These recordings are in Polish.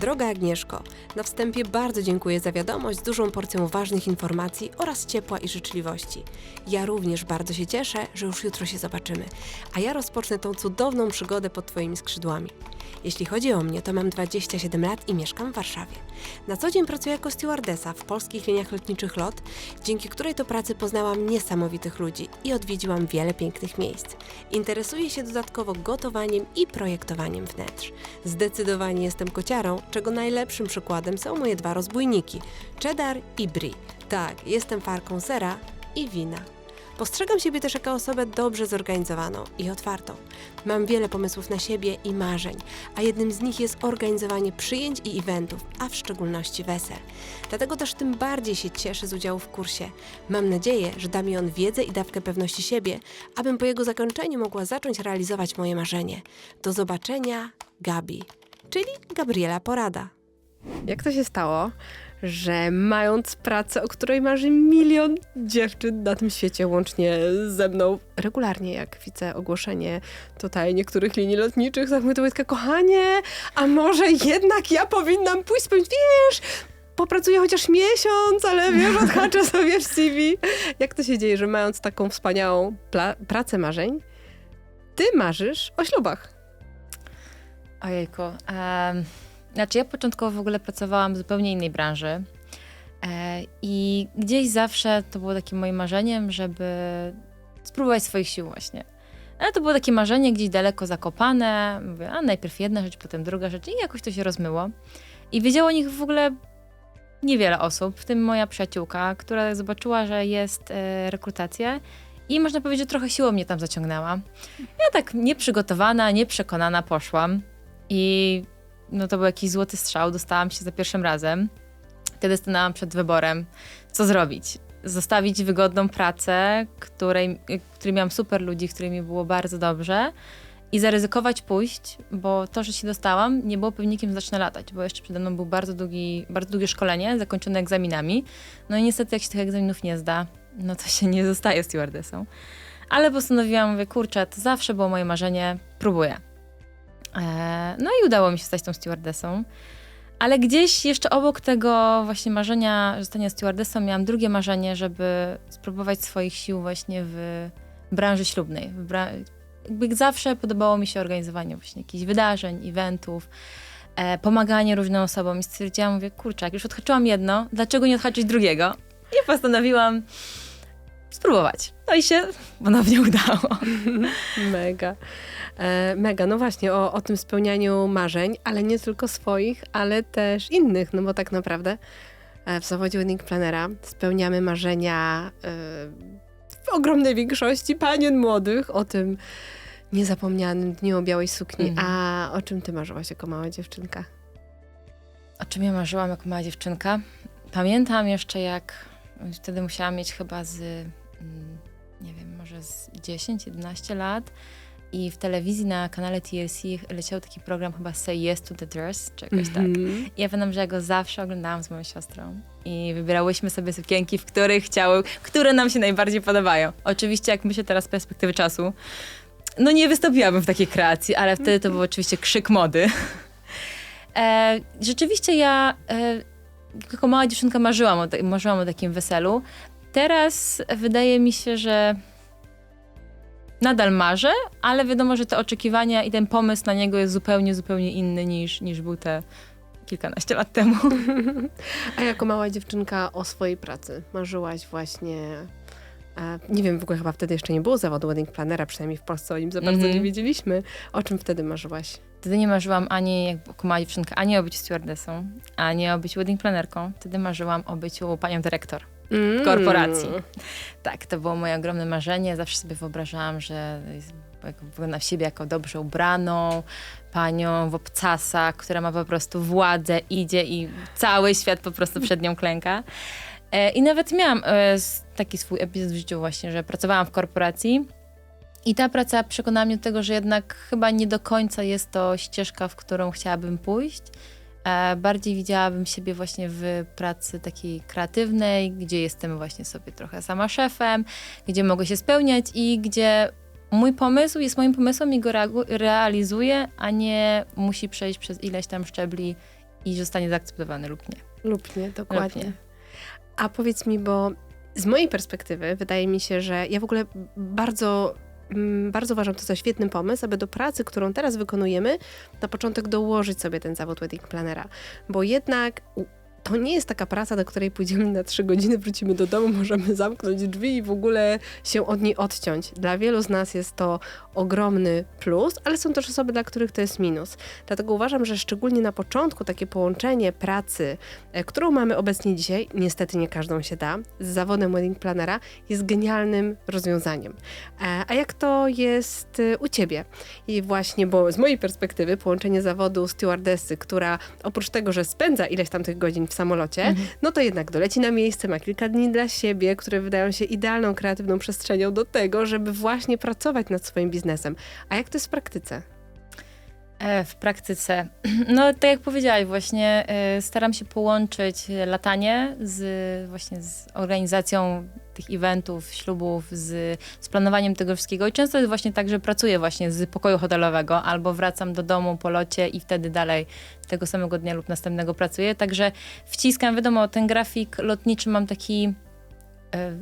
Droga Agnieszko, na wstępie bardzo dziękuję za wiadomość z dużą porcją ważnych informacji oraz ciepła i życzliwości. Ja również bardzo się cieszę, że już jutro się zobaczymy, a ja rozpocznę tą cudowną przygodę pod Twoimi skrzydłami. Jeśli chodzi o mnie, to mam 27 lat i mieszkam w Warszawie. Na co dzień pracuję jako stewardesa w polskich liniach lotniczych LOT, dzięki której to pracy poznałam niesamowitych ludzi i odwiedziłam wiele pięknych miejsc. Interesuję się dodatkowo gotowaniem i projektowaniem wnętrz. Zdecydowanie jestem kociarą, czego najlepszym przykładem są moje dwa rozbójniki cheddar i brie. Tak, jestem farką sera i wina. Postrzegam siebie też jako osobę dobrze zorganizowaną i otwartą. Mam wiele pomysłów na siebie i marzeń, a jednym z nich jest organizowanie przyjęć i eventów, a w szczególności wesel. Dlatego też tym bardziej się cieszę z udziału w kursie. Mam nadzieję, że da mi on wiedzę i dawkę pewności siebie, abym po jego zakończeniu mogła zacząć realizować moje marzenie. Do zobaczenia, Gabi, czyli Gabriela Porada. Jak to się stało, że mając pracę, o której marzy milion dziewczyn na tym świecie, łącznie ze mną, regularnie jak widzę ogłoszenie tutaj niektórych linii lotniczych, tak mówię do Wojtka, kochanie, a może jednak ja powinnam pójść spełnić, wiesz, popracuję chociaż miesiąc, ale wiesz, odhaczę sobie w CV. Jak to się dzieje, że mając taką wspaniałą pracę marzeń, ty marzysz o ślubach? Ojejku. Um, znaczy ja początkowo w ogóle pracowałam w zupełnie innej branży e, i gdzieś zawsze to było takim moim marzeniem, żeby spróbować swoich sił właśnie. Ale to było takie marzenie gdzieś daleko zakopane. Mówię, a najpierw jedna rzecz, potem druga rzecz i jakoś to się rozmyło. I wiedziało o nich w ogóle niewiele osób, w tym moja przyjaciółka, która zobaczyła, że jest e, rekrutacja i można powiedzieć, że trochę siłą mnie tam zaciągnęła. Ja tak nieprzygotowana, nieprzekonana poszłam i no to był jakiś złoty strzał, dostałam się za pierwszym razem. Wtedy stanęłam przed wyborem, co zrobić. Zostawić wygodną pracę, której, której miałam super ludzi, którymi było bardzo dobrze i zaryzykować pójść, bo to, że się dostałam, nie było pewnikiem, że zacznę latać, bo jeszcze przede mną był bardzo, długi, bardzo długie szkolenie, zakończone egzaminami. No i niestety, jak się tych egzaminów nie zda, no to się nie zostaje stewardessą. Ale postanowiłam, mówię, kurczę, to zawsze było moje marzenie, próbuję. E, no i udało mi się stać tą stewardessą. Ale gdzieś jeszcze obok tego właśnie marzenia zostania stewardessą miałam drugie marzenie, żeby spróbować swoich sił właśnie w branży ślubnej. W bra jakby zawsze podobało mi się organizowanie właśnie jakichś wydarzeń, eventów, e, pomaganie różnym osobom i stwierdziłam, mówię, kurczę, jak już odhaczyłam jedno, dlaczego nie odhaczyć drugiego? I postanowiłam spróbować. No i się ponownie udało. Mega. E, mega, no właśnie, o, o tym spełnianiu marzeń, ale nie tylko swoich, ale też innych, no bo tak naprawdę e, w zawodzie wedding planera spełniamy marzenia e, w ogromnej większości panien młodych o tym niezapomnianym dniu o białej sukni. Mhm. A o czym ty marzyłaś jako mała dziewczynka? O czym ja marzyłam jako mała dziewczynka? Pamiętam jeszcze jak wtedy musiałam mieć chyba z, mm, nie wiem, może z 10-11 lat i w telewizji na kanale TLC leciał taki program chyba Say Yes to the Dress, czy jakoś mm -hmm. tak. Mhm. I ja pamiętam, że ja go zawsze oglądałam z moją siostrą. I wybierałyśmy sobie sukienki, w których chciały, które nam się najbardziej podobają. Oczywiście, jak myślę teraz z perspektywy czasu, no nie wystąpiłabym w takiej kreacji, ale wtedy to był oczywiście krzyk mody. E, rzeczywiście ja e, jako mała dziewczynka marzyłam o, marzyłam o takim weselu. Teraz wydaje mi się, że nadal marzę, ale wiadomo, że te oczekiwania i ten pomysł na niego jest zupełnie, zupełnie inny niż, niż był te kilkanaście lat temu. A jako mała dziewczynka o swojej pracy marzyłaś właśnie nie wiem, w ogóle chyba wtedy jeszcze nie było zawodu wedding planera, przynajmniej w Polsce o nim za bardzo mm -hmm. nie wiedzieliśmy. O czym wtedy marzyłaś? Wtedy nie marzyłam ani jako mała dziewczynka, ani o byciu stewardessą, ani o byciu wedding planerką. Wtedy marzyłam o byciu panią dyrektor mm. korporacji. Tak, to było moje ogromne marzenie. Zawsze sobie wyobrażałam, że wygląda w siebie jako dobrze ubraną, panią w obcasach, która ma po prostu władzę, idzie i cały świat po prostu przed nią klęka. E, I nawet miałam e, taki swój epizod w życiu właśnie, że pracowałam w korporacji i ta praca przekonała mnie do tego, że jednak chyba nie do końca jest to ścieżka, w którą chciałabym pójść. E, bardziej widziałabym siebie właśnie w pracy takiej kreatywnej, gdzie jestem właśnie sobie trochę sama szefem, gdzie mogę się spełniać i gdzie mój pomysł jest moim pomysłem i go realizuję, a nie musi przejść przez ileś tam szczebli i zostanie zaakceptowany lub nie. Lub nie, dokładnie. nie. A powiedz mi, bo z mojej perspektywy wydaje mi się, że ja w ogóle bardzo, mm, bardzo uważam to za świetny pomysł, aby do pracy, którą teraz wykonujemy, na początek dołożyć sobie ten zawód wedding planera. Bo jednak to nie jest taka praca, do której pójdziemy na trzy godziny, wrócimy do domu, możemy zamknąć drzwi i w ogóle się od niej odciąć. Dla wielu z nas jest to ogromny plus, ale są też osoby, dla których to jest minus. Dlatego uważam, że szczególnie na początku takie połączenie pracy, e, którą mamy obecnie dzisiaj, niestety nie każdą się da, z zawodem wedding planera jest genialnym rozwiązaniem. E, A jak to jest e, u Ciebie? I właśnie, bo z mojej perspektywy połączenie zawodu stewardessy, która oprócz tego, że spędza ileś tam tych godzin w samolocie, no to jednak doleci na miejsce, ma kilka dni dla siebie, które wydają się idealną, kreatywną przestrzenią do tego, żeby właśnie pracować nad swoim biznesem. A jak to jest w praktyce? E, W praktyce, no tak jak powiedziałaś, właśnie e, staram się połączyć latanie z właśnie z organizacją tych eventów, ślubów, z, z planowaniem tego wszystkiego. I często jest właśnie tak, że pracuję właśnie z pokoju hotelowego albo wracam do domu po locie i wtedy dalej tego samego dnia lub następnego pracuję. Także wciskam, wiadomo, ten grafik lotniczy mam taki e,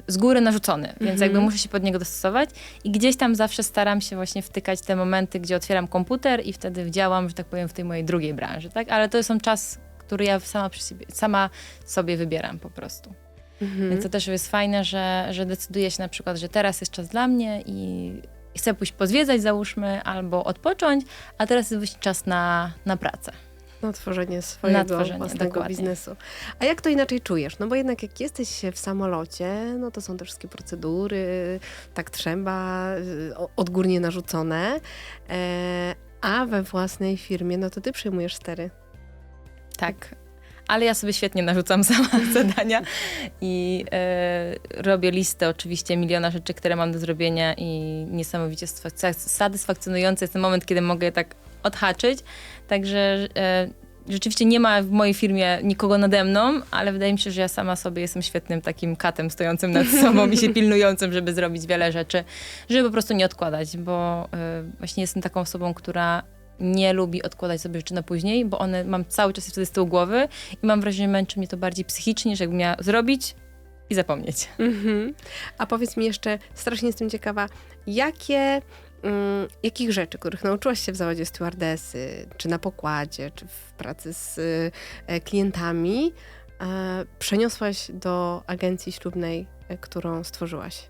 z góry narzucony, więc Mhm. jakby muszę się pod niego dostosować i gdzieś tam zawsze staram się właśnie wtykać te momenty, gdzie otwieram komputer i wtedy działam, że tak powiem, w tej mojej drugiej branży, tak? Ale to są czas, który ja sama, przy sobie, sama sobie wybieram po prostu. Mhm. Więc to też jest fajne, że, że decyduję się na przykład, że teraz jest czas dla mnie i chcę pójść pozwiedzać, załóżmy, albo odpocząć, a teraz jest właśnie czas na, na pracę. Na tworzenie swojego Na tworzenie, własnego dokładnie. biznesu. A jak to inaczej czujesz? No bo jednak jak jesteś w samolocie, no to są te wszystkie procedury, tak trzeba, y, odgórnie narzucone. E, a we własnej firmie, no to ty przyjmujesz stery. Tak. Ale ja sobie świetnie narzucam sama zadania i e, robię listę oczywiście miliona rzeczy, które mam do zrobienia i niesamowicie sfa- satysfakcjonujący jest ten moment, kiedy mogę je tak odhaczyć. Także e, rzeczywiście nie ma w mojej firmie nikogo nade mną, ale wydaje mi się, że ja sama sobie jestem świetnym takim katem stojącym nad sobą i się pilnującym, żeby zrobić wiele rzeczy, żeby po prostu nie odkładać, bo e, właśnie jestem taką osobą, która nie lubi odkładać sobie rzeczy na później, bo one mam cały czas wtedy z tyłu głowy i mam wrażenie, że męczy mnie to bardziej psychicznie, niż jakbym miała zrobić i zapomnieć. Mhm. A powiedz mi jeszcze, strasznie jestem ciekawa, jakie, mm, jakich rzeczy, których nauczyłaś się w zawodzie stewardesy, czy na pokładzie, czy w pracy z e, klientami, e, przeniosłaś do agencji ślubnej, e, którą stworzyłaś?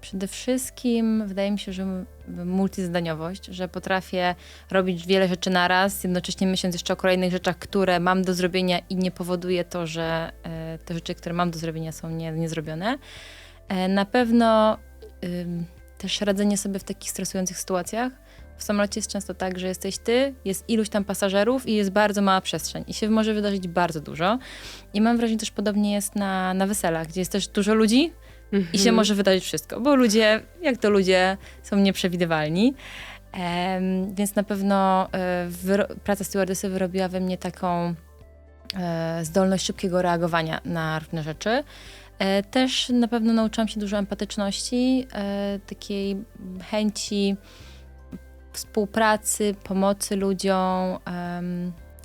Przede wszystkim wydaje mi się, że m- multizadaniowość, że potrafię robić wiele rzeczy naraz, jednocześnie myśląc jeszcze o kolejnych rzeczach, które mam do zrobienia i nie powoduje to, że te rzeczy, które mam do zrobienia są nie, niezrobione. Na pewno też radzenie sobie w takich stresujących sytuacjach. W samolocie jest często tak, że jesteś ty, jest iluś tam pasażerów i jest bardzo mała przestrzeń i się może wydarzyć bardzo dużo. I mam wrażenie, też podobnie jest na, na weselach, gdzie jest też dużo ludzi, i się może wydarzyć wszystko, bo ludzie, jak to ludzie, są nieprzewidywalni. Em, więc na pewno wyro- praca stewardessy wyrobiła we mnie taką e, zdolność szybkiego reagowania na różne rzeczy. E, też na pewno nauczyłam się dużo empatyczności, e, takiej chęci współpracy, pomocy ludziom.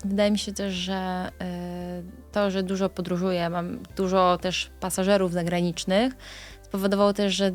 Wydaje mi się też, że e, to, że dużo podróżuję, mam dużo też pasażerów zagranicznych, spowodowało też, że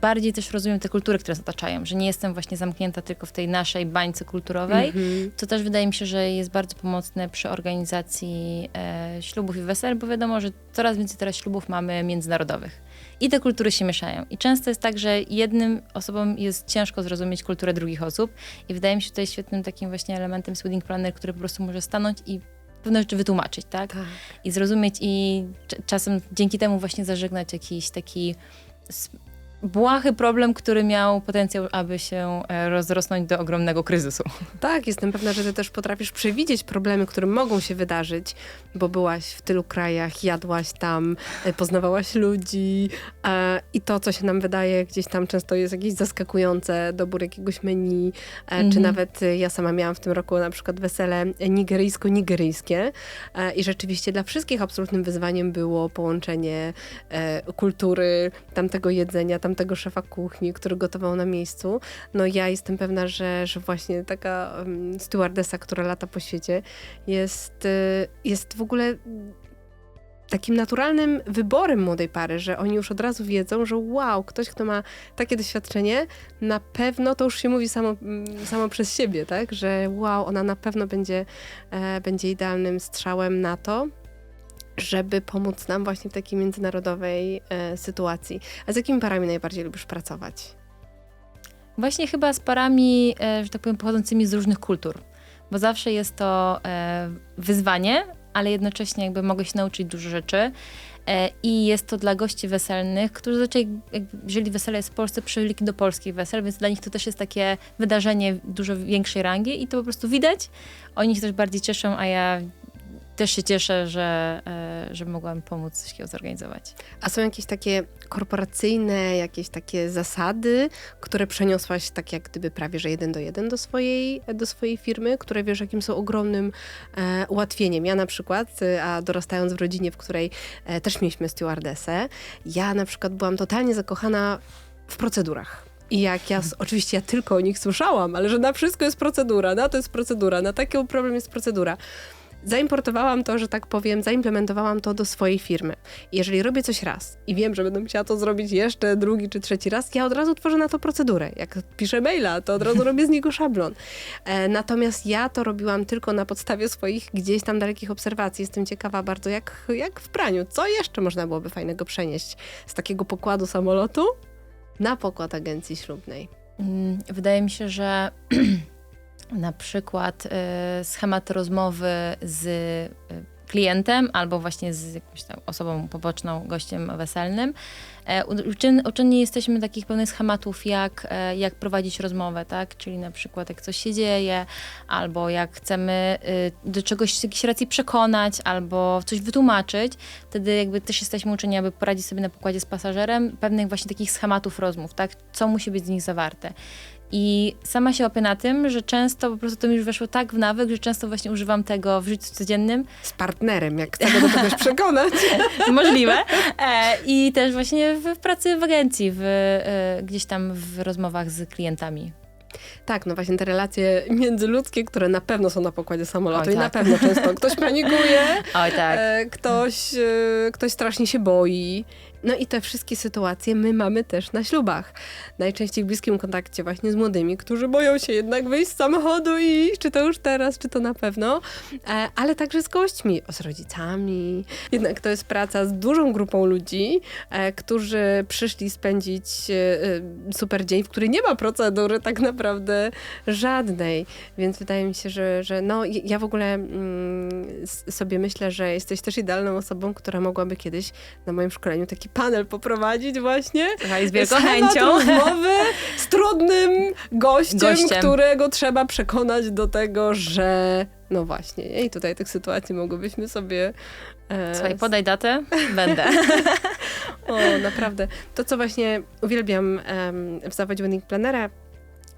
bardziej też rozumiem te kultury, które nas otaczają, że nie jestem właśnie zamknięta tylko w tej naszej bańce kulturowej, Mhm. co też wydaje mi się, że jest bardzo pomocne przy organizacji e, ślubów i wesel, bo wiadomo, że coraz więcej teraz ślubów mamy międzynarodowych. I te kultury się mieszają. I często jest tak, że jednym osobom jest ciężko zrozumieć kulturę drugich osób. I wydaje mi się, jest świetnym takim właśnie elementem jest wedding planner, który po prostu może stanąć i pewne rzeczy wytłumaczyć, tak? Tak. I zrozumieć i cz- czasem dzięki temu właśnie zażegnać jakiś taki błahy problem, który miał potencjał, aby się e, rozrosnąć do ogromnego kryzysu. Tak, jestem pewna, że ty też potrafisz przewidzieć problemy, które mogą się wydarzyć, bo byłaś w tylu krajach, jadłaś tam, e, poznawałaś ludzi e, i to, co się nam wydaje gdzieś tam często jest jakieś zaskakujące, dobór jakiegoś menu, e, czy Mhm. nawet e, ja sama miałam w tym roku na przykład wesele nigeryjsko-nigeryjskie e, i rzeczywiście dla wszystkich absolutnym wyzwaniem było połączenie kultury, tamtego jedzenia, tamtego tamtego szefa kuchni, który gotował na miejscu. No ja jestem pewna, że, że właśnie taka um, stewardessa, która lata po świecie, jest, y, jest w ogóle takim naturalnym wyborem młodej pary, że oni już od razu wiedzą, że wow, ktoś, kto ma takie doświadczenie, na pewno to już się mówi samo, mm, samo przez siebie, tak? Że wow, ona na pewno będzie, e, będzie idealnym strzałem na to, żeby pomóc nam właśnie w takiej międzynarodowej e, sytuacji. A z jakimi parami najbardziej lubisz pracować? Właśnie chyba z parami, e, że tak powiem, pochodzącymi z różnych kultur, bo zawsze jest to e, wyzwanie, ale jednocześnie jakby mogę się nauczyć dużo rzeczy. E, I jest to dla gości weselnych, którzy zazwyczaj, jeżeli wesele jest w Polsce, przybyli do polskich wesel, więc dla nich to też jest takie wydarzenie dużo większej rangi i to po prostu widać. Oni się też bardziej cieszą, a ja też się cieszę, że, e, że mogłam pomóc coś takiego zorganizować. A są jakieś takie korporacyjne, jakieś takie zasady, które przeniosłaś tak jak gdyby prawie, że jeden do jeden do swojej, do swojej firmy, które wiesz, jakim są ogromnym e, ułatwieniem. Ja na przykład, e, a dorastając w rodzinie, w której e, też mieliśmy stewardesę, ja na przykład byłam totalnie zakochana w procedurach. I jak ja, oczywiście ja tylko o nich słyszałam, ale że na wszystko jest procedura, na to jest procedura, na taki problem jest procedura zaimportowałam to, że tak powiem, zaimplementowałam to do swojej firmy. Jeżeli robię coś raz i wiem, że będę musiała to zrobić jeszcze drugi czy trzeci raz, ja od razu tworzę na to procedurę. Jak piszę maila, to od razu robię z niego szablon. E, natomiast ja to robiłam tylko na podstawie swoich gdzieś tam dalekich obserwacji. Jestem ciekawa bardzo, jak, jak w praniu. Co jeszcze można byłoby fajnego przenieść z takiego pokładu samolotu na pokład agencji ślubnej? Mm, Wydaje mi się, że na przykład y, schemat rozmowy z y, klientem albo właśnie z jakąś osobą poboczną, gościem weselnym. E, uczyn, uczynni jesteśmy takich pełnych schematów, jak, e, jak prowadzić rozmowę, tak? Czyli na przykład jak coś się dzieje, albo jak chcemy y, do czegoś, jakiejś racji przekonać, albo coś wytłumaczyć, wtedy jakby też jesteśmy uczeni, aby poradzić sobie na pokładzie z pasażerem pewnych właśnie takich schematów rozmów, tak? Co musi być z nich zawarte. I sama się łapię na tym, że często po prostu to mi już weszło tak w nawyk, że często właśnie używam tego w życiu codziennym. Z partnerem, jak chcę go do czegoś przekonać. Możliwe. E, I też właśnie w, pracy w agencji, w, e, gdzieś tam w rozmowach z klientami. Tak, no właśnie te relacje międzyludzkie, które na pewno są na pokładzie samolotu Oj, i na tak. pewno często ktoś panikuje, Oj, tak. e, ktoś, ktoś strasznie się boi. No i te wszystkie sytuacje my mamy też na ślubach. Najczęściej w bliskim kontakcie właśnie z młodymi, którzy boją się jednak wyjść z samochodu i czy to już teraz, czy to na pewno, e, ale także z gośćmi, z rodzicami. Jednak to jest praca z dużą grupą ludzi, e, którzy przyszli spędzić e, super dzień, w którym nie ma procedury tak naprawdę żadnej. Więc wydaje mi się, że, że no, ja w ogóle mm, sobie myślę, że jesteś też idealną osobą, która mogłaby kiedyś na moim szkoleniu taki panel poprowadzić właśnie. Słuchaj, z wielką chęcią. rozmowy z trudnym gościem, Gościem. którego trzeba przekonać do tego, że no właśnie. I tutaj tych sytuacji mogłybyśmy sobie... E, Słuchaj, podaj datę, będę. o, naprawdę. To, co właśnie uwielbiam em, w zawodzie wedding planera,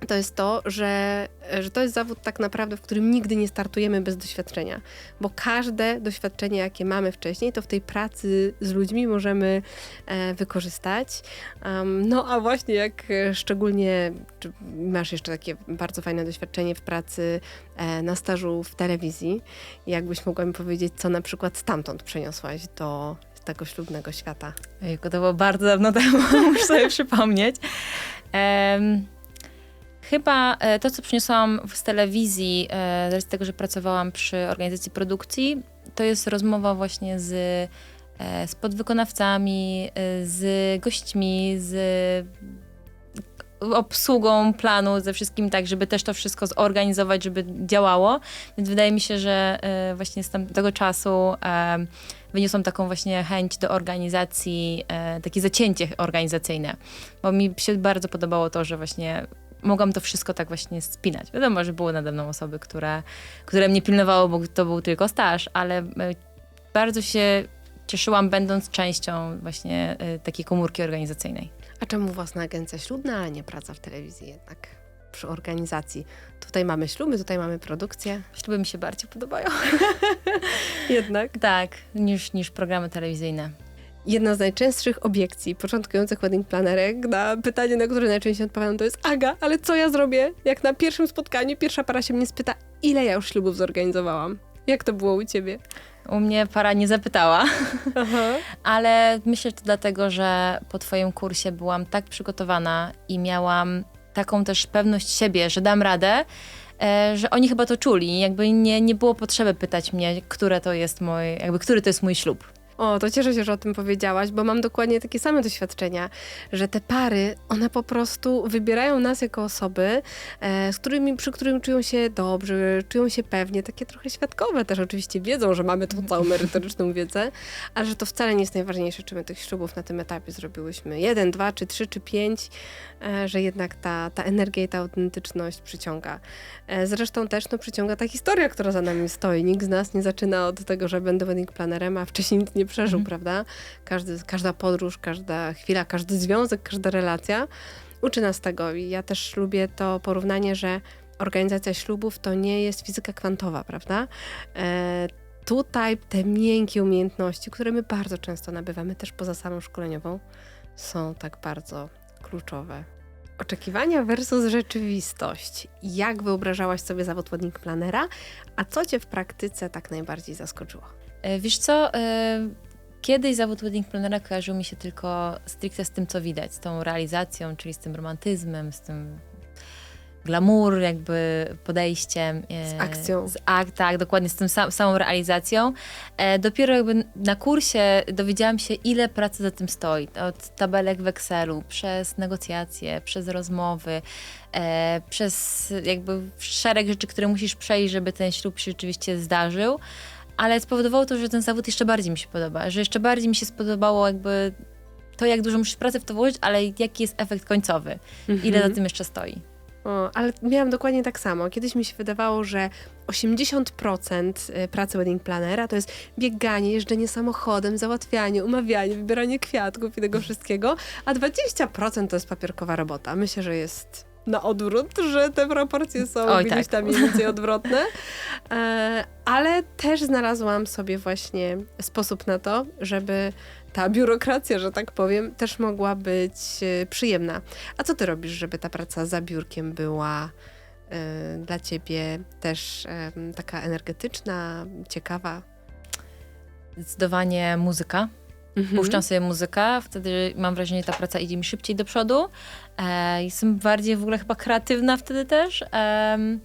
to jest to, że, że to jest zawód tak naprawdę, w którym nigdy nie startujemy bez doświadczenia. Bo każde doświadczenie, jakie mamy wcześniej, to w tej pracy z ludźmi możemy e, wykorzystać. Em, no a właśnie jak e, szczególnie masz jeszcze takie bardzo fajne doświadczenie w pracy e, na stażu w telewizji, jakbyś mogła mi powiedzieć, co na przykład stamtąd przeniosłaś do tego ślubnego świata? Ojejku, to było bardzo dawno temu, muszę sobie przypomnieć. Em, chyba e, to, co przyniosłam z telewizji, e, z tego, że pracowałam przy organizacji produkcji, to jest rozmowa właśnie z, e, z podwykonawcami, z gośćmi, z obsługą planu, ze wszystkim tak, żeby też to wszystko zorganizować, żeby działało. Więc wydaje mi się, że właśnie z tamtego czasu wyniosłam taką właśnie chęć do organizacji, takie zacięcie organizacyjne, bo mi się bardzo podobało to, że właśnie mogłam to wszystko tak właśnie spinać. Wiadomo, że były nade mną osoby, które, które mnie pilnowały, bo to był tylko staż, ale e, bardzo się cieszyłam, będąc częścią właśnie e, takiej komórki organizacyjnej. A czemu własna agencja ślubna, a nie praca w telewizji jednak? Przy organizacji. Tutaj mamy śluby, tutaj mamy produkcję. Śluby mi się bardziej podobają. Jednak. Tak, niż, niż programy telewizyjne. Jedna z najczęstszych obiekcji początkujących wedding planerek na pytanie, na które najczęściej odpowiadam, to jest Aga, ale co ja zrobię, jak na pierwszym spotkaniu pierwsza para się mnie spyta, ile ja już ślubów zorganizowałam? Jak to było u ciebie? U mnie para nie zapytała, ale myślę, że to dlatego, że po twoim kursie byłam tak przygotowana i miałam taką też pewność siebie, że dam radę, e, że oni chyba to czuli. Jakby nie, nie było potrzeby pytać mnie, które to jest mój, jakby który to jest mój ślub. O, to cieszę się, że o tym powiedziałaś, bo mam dokładnie takie same doświadczenia, że te pary, one po prostu wybierają nas jako osoby, e, z którymi, przy którym czują się dobrze, czują się pewnie, takie trochę świadkowe też oczywiście wiedzą, że mamy tą całą merytoryczną wiedzę, ale że to wcale nie jest najważniejsze, czy my tych ślubów na tym etapie zrobiłyśmy jeden, dwa, czy trzy, czy pięć, e, że jednak ta, ta energia i ta autentyczność przyciąga. E, zresztą też no, przyciąga ta historia, która za nami stoi. Nikt z nas nie zaczyna od tego, że będę wedding planerem, a wcześniej nie przeżył, Mhm. prawda? Każdy, każda podróż, każda chwila, każdy związek, każda relacja uczy nas tego. I ja też lubię to porównanie, że organizacja ślubów to nie jest fizyka kwantowa, prawda? E, tutaj te miękkie umiejętności, które my bardzo często nabywamy też poza samą szkoleniową, są tak bardzo kluczowe. Oczekiwania versus rzeczywistość. Jak wyobrażałaś sobie zawód planera, a co cię w praktyce tak najbardziej zaskoczyło? E, Wiesz co, e, kiedyś zawód wedding planera kojarzył mi się tylko stricte z tym, co widać, z tą realizacją, czyli z tym romantyzmem, z tym glamour, jakby podejściem. e, Z akcją. Z ak, tak, dokładnie, z tym sam, samą realizacją. E, dopiero jakby na kursie dowiedziałam się, ile pracy za tym stoi. Od tabelek w Excelu, przez negocjacje, przez rozmowy, e, przez jakby szereg rzeczy, które musisz przejść, żeby ten ślub się rzeczywiście zdarzył. Ale spowodowało to, że ten zawód jeszcze bardziej mi się podoba, że jeszcze bardziej mi się spodobało jakby to, jak dużo musisz pracy w to włożyć, ale jaki jest efekt końcowy, ile za tym jeszcze stoi. O, ale miałam dokładnie tak samo. Kiedyś mi się wydawało, że 80% y, pracy wedding planera to jest bieganie, jeżdżenie samochodem, załatwianie, umawianie, wybieranie kwiatków i tego wszystkiego, a 20% to jest papierkowa robota. Myślę, że jest na odwrót, że te proporcje są Oj, gdzieś tak. tam mniej więcej odwrotne. E, ale też znalazłam sobie właśnie sposób na to, żeby ta biurokracja, że tak powiem, też mogła być e, przyjemna. A co ty robisz, żeby ta praca za biurkiem była e, dla ciebie też taka energetyczna, ciekawa? Zdecydowanie muzyka. Mhm. Puszczam sobie muzykę, wtedy mam wrażenie, że ta praca idzie mi szybciej do przodu. E, jestem bardziej w ogóle chyba kreatywna wtedy też. em,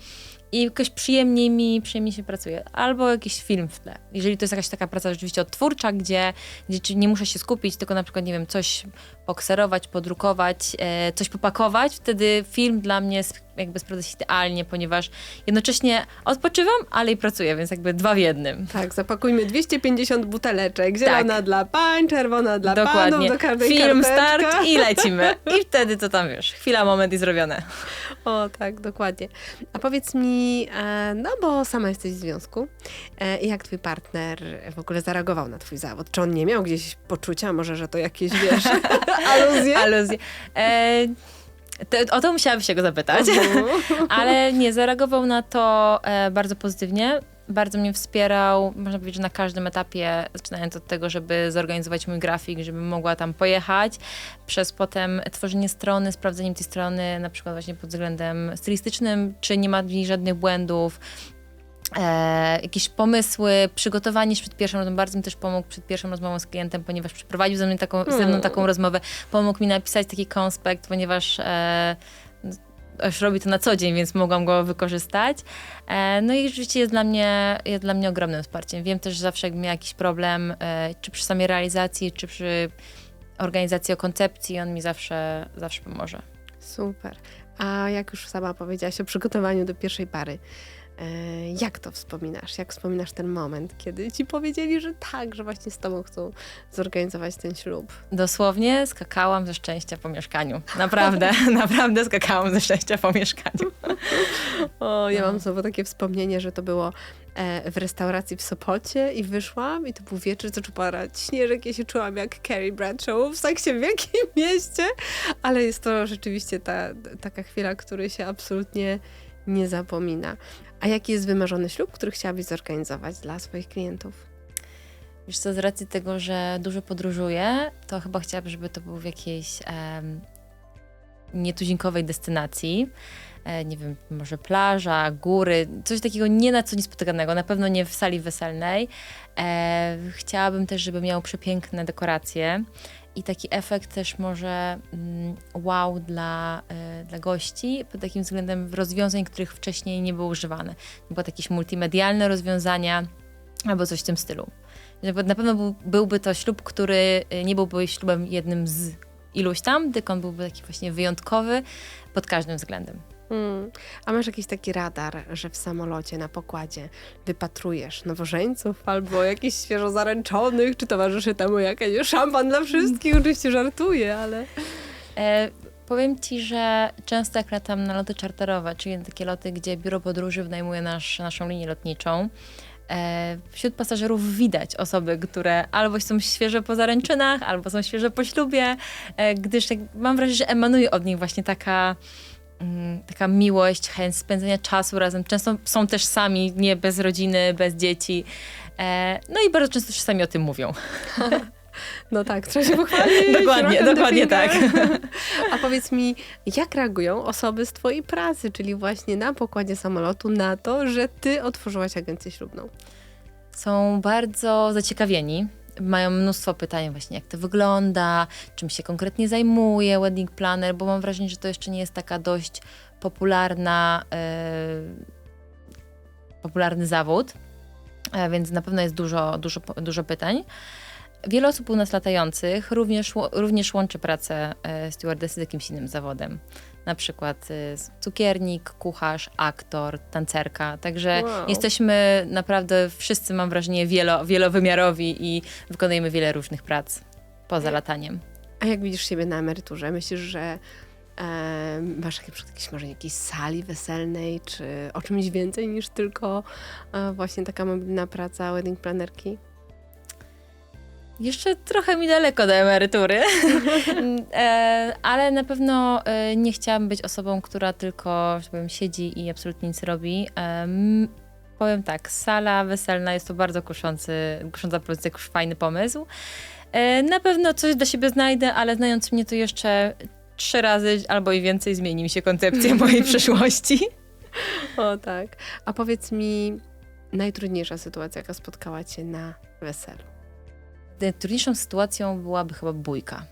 I jakoś przyjemniej mi, przyjemniej się pracuje. Albo jakiś film w tle. Jeżeli to jest jakaś taka praca rzeczywiście odtwórcza, gdzie, gdzie nie muszę się skupić, tylko na przykład, nie wiem, coś pokserować, podrukować, e, coś popakować, wtedy film dla mnie sp- jakby sprawdza się idealnie, ponieważ jednocześnie odpoczywam, ale i pracuję, więc jakby dwa w jednym. Tak, zapakujmy 250 buteleczek. Zielona dla pań, czerwona dla panów, Dokładnie. do każdej Film, karteczka. start i lecimy. I wtedy to tam wiesz, chwila, moment i zrobione. O, tak, dokładnie. A powiedz mi, e, no bo sama jesteś w związku, e, jak twój partner w ogóle zareagował na twój zawód? Czy on nie miał gdzieś poczucia, może, że to jakieś, wiesz, aluzje? Aluzje. E, o to musiałabym się go zapytać. Mhm. Ale nie, zareagował na to e, bardzo pozytywnie. Bardzo mnie wspierał, można powiedzieć, że na każdym etapie, zaczynając od tego, żeby zorganizować mój grafik, żebym mogła tam pojechać, przez potem tworzenie strony, sprawdzenie tej strony, na przykład właśnie pod względem stylistycznym, czy nie ma w niej żadnych błędów, e, jakieś pomysły, przygotowanie się przed pierwszą rozmową. Bardzo mi też pomógł przed pierwszą rozmową z klientem, ponieważ przeprowadził ze mną taką, ze mną Mm. taką rozmowę. Pomógł mi napisać taki konspekt, ponieważ e, już robi to na co dzień, więc mogłam go wykorzystać. E, no i rzeczywiście jest dla mnie, jest dla mnie ogromnym wsparciem. Wiem też, że zawsze jak miał jakiś problem, e, czy przy samej realizacji, czy przy organizacji o koncepcji, on mi zawsze, zawsze pomoże. Super. A jak już sama powiedziałaś o przygotowaniu do pierwszej pary, jak to wspominasz? Jak wspominasz ten moment, kiedy ci powiedzieli, że tak, że właśnie z tobą chcą zorganizować ten ślub? Dosłownie skakałam ze szczęścia po mieszkaniu. Naprawdę, naprawdę skakałam ze szczęścia po mieszkaniu. O, ja mam znowu takie wspomnienie, że to było e, w restauracji w Sopocie i wyszłam i to był wieczór, zaczął padać śnieżek, ja się czułam jak Carrie Bradshaw w seksie w Wielkim Mieście, ale jest to rzeczywiście ta, taka chwila, której się absolutnie nie zapomina. A jaki jest wymarzony ślub, który chciałabyś zorganizować dla swoich klientów? Wiesz co, z racji tego, że dużo podróżuję, to chyba chciałabym, żeby to był w jakiejś nietuzinkowej destynacji. E, nie wiem, może plaża, góry, coś takiego nie na co niespotykanego, na pewno nie w sali weselnej. E, chciałabym też, żeby miał przepiękne dekoracje i taki efekt też może mm, wow dla, e, dla gości pod takim względem rozwiązań, których wcześniej nie były używane. Przykład jakieś multimedialne rozwiązania albo coś w tym stylu. Na pewno był, byłby to ślub, który y, nie byłby ślubem jednym z iluś tam, tylko on byłby taki właśnie wyjątkowy pod każdym względem. Mm. A masz jakiś taki radar, że w samolocie na pokładzie wypatrujesz nowożeńców albo jakichś świeżo zaręczonych, czy towarzyszy temu jakaś szampan dla wszystkich? Oczywiście żartuję, ale... E, powiem Ci, że często jak latam na loty czarterowe, czyli takie loty, gdzie biuro podróży wynajmuje nasz, naszą linię lotniczą, e, wśród pasażerów widać osoby, które albo są świeże po zaręczynach, albo są świeże po ślubie, e, gdyż tak, mam wrażenie, że emanuje od nich właśnie taka taka miłość, chęć spędzenia czasu razem. Często są też sami, nie bez rodziny, bez dzieci. E, no i bardzo często się sami o tym mówią. No tak, trzeba się pochwalić. Dokładnie, dokładnie tak. A powiedz mi, jak reagują osoby z twojej pracy, czyli właśnie na pokładzie samolotu, na to, że ty otworzyłaś agencję ślubną? Są bardzo zaciekawieni. Mają mnóstwo pytań właśnie, jak to wygląda, czym się konkretnie zajmuje wedding planner, bo mam wrażenie, że to jeszcze nie jest taka dość popularna, e, popularny zawód, e, więc na pewno jest dużo, dużo, dużo pytań. Wiele osób u nas latających również, również łączy pracę e, stewardessy z jakimś innym zawodem. Na przykład e, cukiernik, kucharz, aktor, tancerka. Także Wow. jesteśmy naprawdę wszyscy, mam wrażenie, wielo, wielowymiarowi i wykonujemy wiele różnych prac poza lataniem. A jak widzisz siebie na emeryturze? Myślisz, że e, masz na przykład jakieś marzenie jakiejś sali weselnej, czy o czymś więcej niż tylko e, właśnie taka mobilna praca wedding planerki? Jeszcze trochę mi daleko do emerytury, e, ale na pewno e, nie chciałam być osobą, która tylko, że powiem, siedzi i absolutnie nic robi. Em, powiem tak, sala weselna jest to bardzo kuszący, kusząca propozycja, fajny pomysł. E, na pewno coś dla siebie znajdę, ale znając mnie to jeszcze trzy razy albo i więcej zmieni mi się koncepcja mojej przyszłości. O tak. A powiedz mi, najtrudniejsza sytuacja, jaka spotkała cię na weselu? Najtrudniejszą sytuacją byłaby chyba bójka.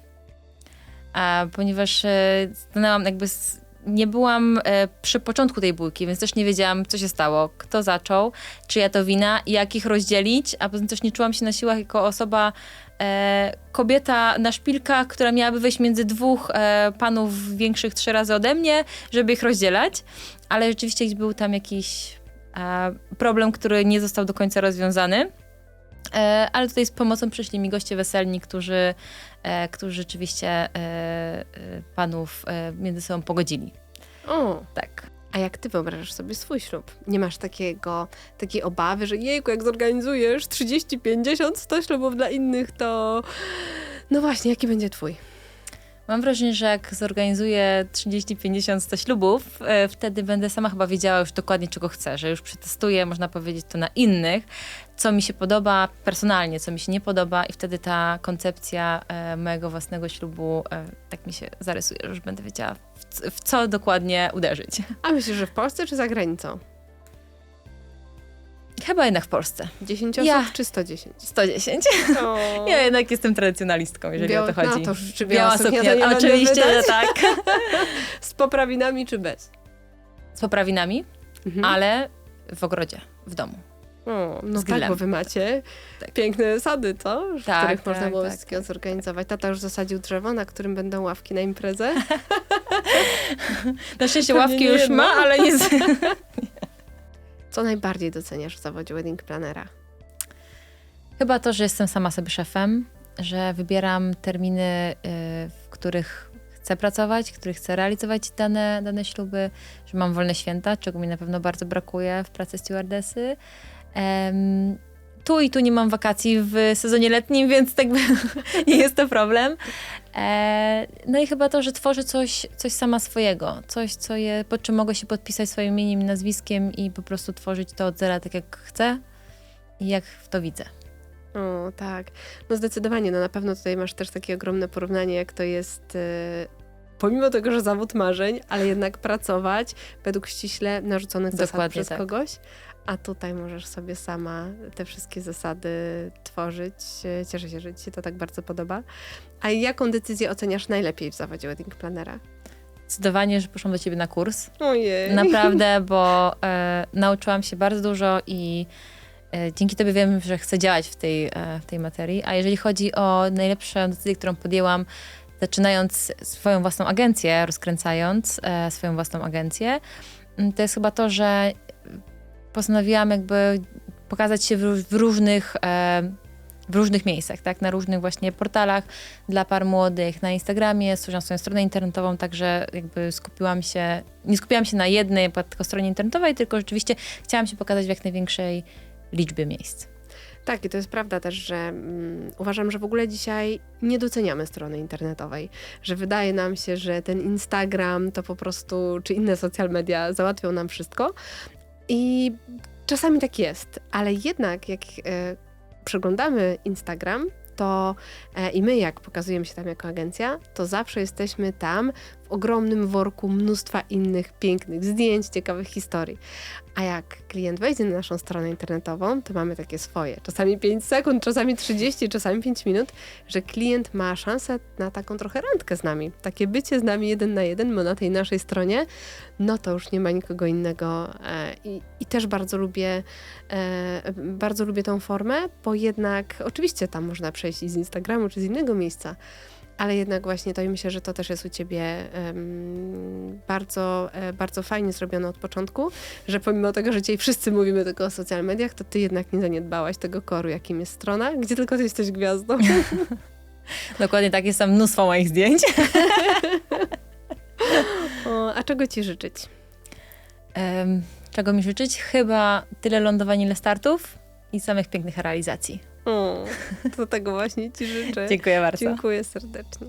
A, ponieważ e, stanęłam jakby. Z, nie byłam e, przy początku tej bójki, więc też nie wiedziałam, co się stało, kto zaczął, czyja to wina, jak ich rozdzielić, a poza tym też nie czułam się na siłach jako osoba, e, kobieta na szpilkach, która miałaby wejść między dwóch e, panów większych trzy razy ode mnie, żeby ich rozdzielać, ale rzeczywiście był tam jakiś e, problem, który nie został do końca rozwiązany. E, ale tutaj z pomocą przyszli mi goście weselni, którzy, e, którzy rzeczywiście e, panów między sobą pogodzili. O, Tak. a jak ty wyobrażasz sobie swój ślub? Nie masz takiego, takiej obawy, że jejku, jak zorganizujesz 30, 50, 100 ślubów dla innych, to no właśnie, jaki będzie twój? Mam wrażenie, że jak zorganizuję 30, 50, 100 ślubów, e, wtedy będę sama chyba wiedziała już dokładnie, czego chcę, że już przetestuję, można powiedzieć, to na innych, co mi się podoba personalnie, co mi się nie podoba i wtedy ta koncepcja e, mojego własnego ślubu e, tak mi się zarysuje, że już będę wiedziała, w, w co dokładnie uderzyć. A myślisz, że w Polsce czy za granicą? Chyba jednak w Polsce. 10 osób Ja. czy 110? 110. O. Ja jednak jestem tradycjonalistką, jeżeli Biała- o to chodzi. No to czy biała, suknia, to nie a będę oczywiście, że tak. Z poprawinami czy bez? Z poprawinami, Mhm. ale w ogrodzie, w domu. O, no z tak, bo wy macie Tak. piękne sady, co? W Tak, których można tak, było tak, wszystkiego zorganizować. Tata już zasadził drzewo, na którym będą ławki na imprezę. Na szczęście ławki już ma, ale nie z... Co najbardziej doceniasz w zawodzie wedding planera? Chyba to, że jestem sama sobie szefem, że wybieram terminy, y, w których chcę pracować, w których chcę realizować dane, dane śluby, że mam wolne święta, czego mi na pewno bardzo brakuje w pracy stewardesy. Tu i tu nie mam wakacji w sezonie letnim, więc tak nie jest to problem. E, no i chyba to, że tworzę coś, coś sama swojego, coś, co je, pod czym mogę się podpisać swoim imieniem nazwiskiem i po prostu tworzyć to od zera tak, jak chcę i jak w to widzę. O, tak. No zdecydowanie, no na pewno tutaj masz też takie ogromne porównanie, jak to jest e, pomimo tego, że zawód marzeń, ale jednak pracować według ściśle narzuconych zasad Dokładnie przez tak. kogoś, a tutaj możesz sobie sama te wszystkie zasady tworzyć. Cieszę się, że ci się to tak bardzo podoba. A jaką decyzję oceniasz najlepiej w zawodzie wedding planera? Zdecydowanie, że poszłam do ciebie na kurs. Ojej. Naprawdę, bo e, nauczyłam się bardzo dużo i e, dzięki tobie wiem, że chcę działać w tej, e, w tej materii. A jeżeli chodzi o najlepszą decyzję, którą podjęłam, zaczynając swoją własną agencję, rozkręcając e, swoją własną agencję, to jest chyba to, że postanowiłam jakby pokazać się w, w różnych e, w różnych miejscach, tak? Na różnych właśnie portalach dla par młodych, na Instagramie, stworzyłam swoją stronę internetową, także jakby skupiłam się, nie skupiłam się na jednej tylko stronie internetowej, tylko rzeczywiście chciałam się pokazać w jak największej liczbie miejsc. Tak, i to jest prawda też, że mm, uważam, że w ogóle dzisiaj nie doceniamy strony internetowej, że wydaje nam się, że ten Instagram to po prostu, czy inne social media załatwią nam wszystko. I czasami tak jest, ale jednak jak e, przeglądamy Instagram, to e, i my, jak pokazujemy się tam jako agencja, to zawsze jesteśmy tam ogromnym worku mnóstwa innych pięknych zdjęć, ciekawych historii. A jak klient wejdzie na naszą stronę internetową, to mamy takie swoje. Czasami 5 sekund, czasami 30, czasami 5 minut, że klient ma szansę na taką trochę randkę z nami. Takie bycie z nami jeden na jeden, bo na tej naszej stronie, no to już nie ma nikogo innego. E, I, i też bardzo lubię, e, bardzo lubię tą formę, bo jednak oczywiście tam można przejść z Instagramu, czy z innego miejsca, ale jednak właśnie to i myślę, że to też jest u Ciebie em, bardzo, e, bardzo fajnie zrobione od początku, że pomimo tego, że dzisiaj wszyscy mówimy tylko o social mediach, to Ty jednak nie zaniedbałaś tego koru, jakim jest strona, gdzie tylko Ty jesteś gwiazdą. Dokładnie tak, jest tam mnóstwo moich zdjęć. O, a czego Ci życzyć? Em, czego mi życzyć? Chyba tyle lądowań, ile startów i samych pięknych realizacji. O, to tego właśnie Ci życzę. Dziękuję bardzo. Dziękuję serdecznie.